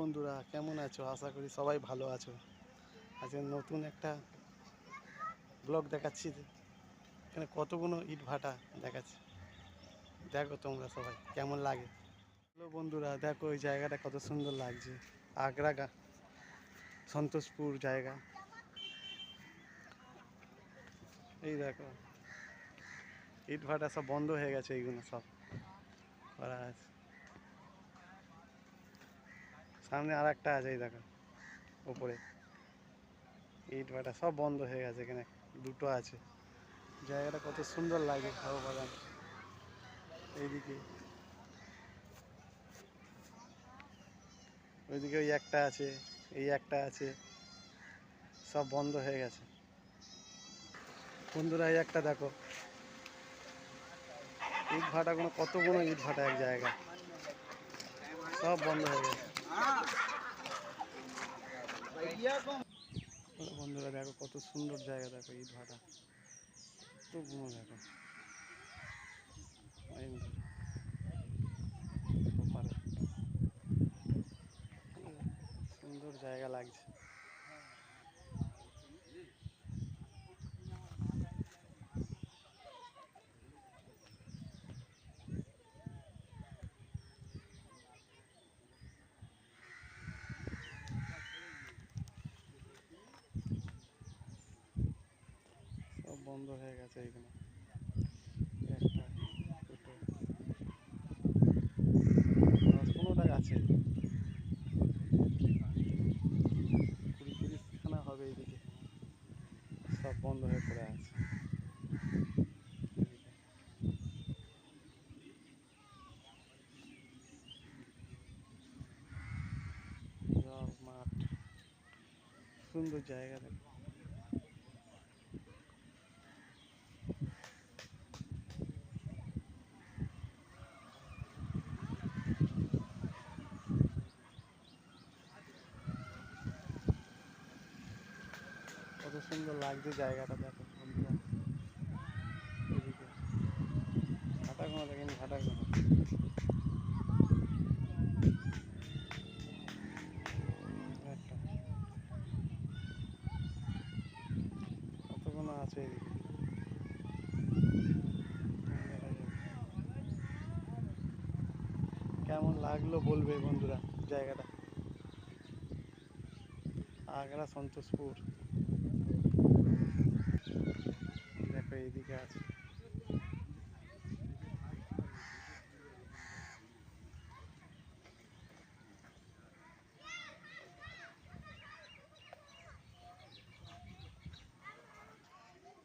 বন্ধুরা, কেমন আছো? আশা করি সবাই ভালো আছো। আজকে নতুন একটা ব্লগ দেখাচ্ছি। এখানে কতগুলো ইট ভাটা দেখাচ্ছি। দেখো তোমরা সবাই, কেমন লাগে? হ্যালো বন্ধুরা, দেখো ওই জায়গাটা কত সুন্দর লাগছে। আগ্রা গা সন্তোষপুর জায়গা। এই দেখো, ইট ভাটা সব বন্ধ হয়ে গেছে, এইগুলো সব করা আছে। সামনে আর একটা আছে, এই দেখো উপরে। ইট ভাটা সব বন্ধ হয়ে গেছে এখানে, দুটো আছে। জায়গাটা কত সুন্দর লাগে খাওয়া বাগান। এইদিকে। ওইদিকে ওই একটা আছে, এই একটা আছে, সব বন্ধ হয়ে গেছে। বন্ধুরা, এই একটা দেখো। ইট ভাটাগুলো কতগুলো ইট ভাটা এক জায়গা সব বন্ধ হয়ে গেছে। বন্ধুরা দেখো কত সুন্দর জায়গা দেখো ইট ভাটা। কতগুলো দেখো এই দেখো। ওপারে। সুন্দর জায়গা লাগছে সব বন্ধ হয়ে গেছে তিরিশখানা হবে এইদিকে। সব বন্ধ হয়ে পড়ে আছে। সুন্দর জায়গা দেখো। কত সুন্দর লাগছে জায়গাটা দেখো বন্ধুরা এদিকে। ঘাটাগুলো দেখেন ঘাটাগুলো কতগুলো আছে এদিকে? কেমন লাগল বলবে বন্ধুরা জায়গাটা? আগ্রা সন্তোষপুর। দেখো এইদিকে আছে।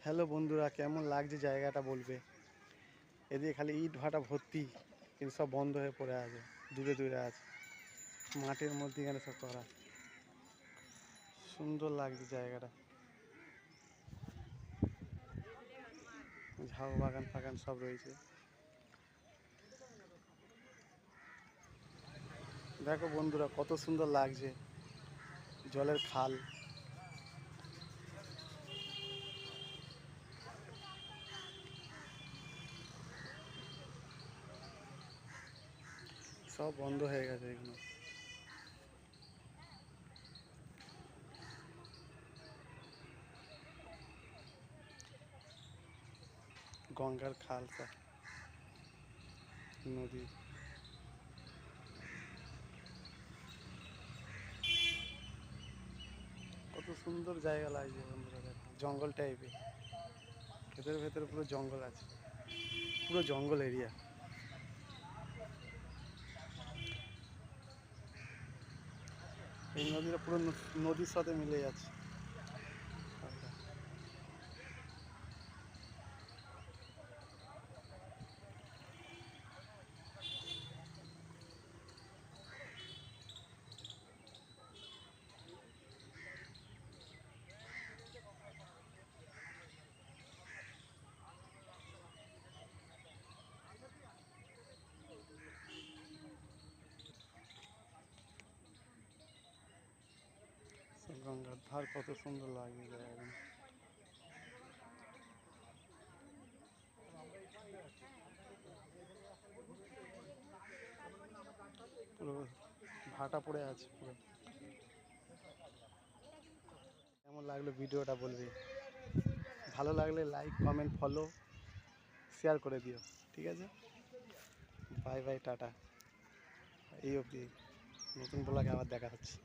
হ্যালো বন্ধুরা, কেমন লাগছে জায়গাটা বলবে? এদিকে খালি ইট ভাটা ভর্তি, কিন্তু সব বন্ধ হয়ে পড়ে আছে, দূরে দূরে আছে। মাঠের মধ্যে এখানে সব করা। সুন্দর লাগছে জায়গাটা। ঝাউ বাগান ফাগান সব রয়েছে। দেখো বন্ধুরা, কত সুন্দর লাগছে। জলের খাল। সব বন্ধ হয়ে গেছে এগুলো গঙ্গার খাল সব নদী কত সুন্দর জায়গা লাগছে বন্ধুরা দেখো, জঙ্গল টাইপের ভেতরে ভেতরে পুরো জঙ্গল আছে, পুরো জঙ্গল এরিয়া এই নদীটা পুরো নদীর সাথে মিলে যাচ্ছে সব গঙ্গার ধার কত সুন্দর লাগে পুরো ভাটা পড়ে আছে পুরো। কেমন লাগল ভিডিওটা বলবে? ভালো লাগলে লাইক কমেন্ট ফলো শেয়ার করে দিও, ঠিক আছে? Bye bye tata. এই অবধি। নতুন ব্লগে আবার দেখা হচ্ছে।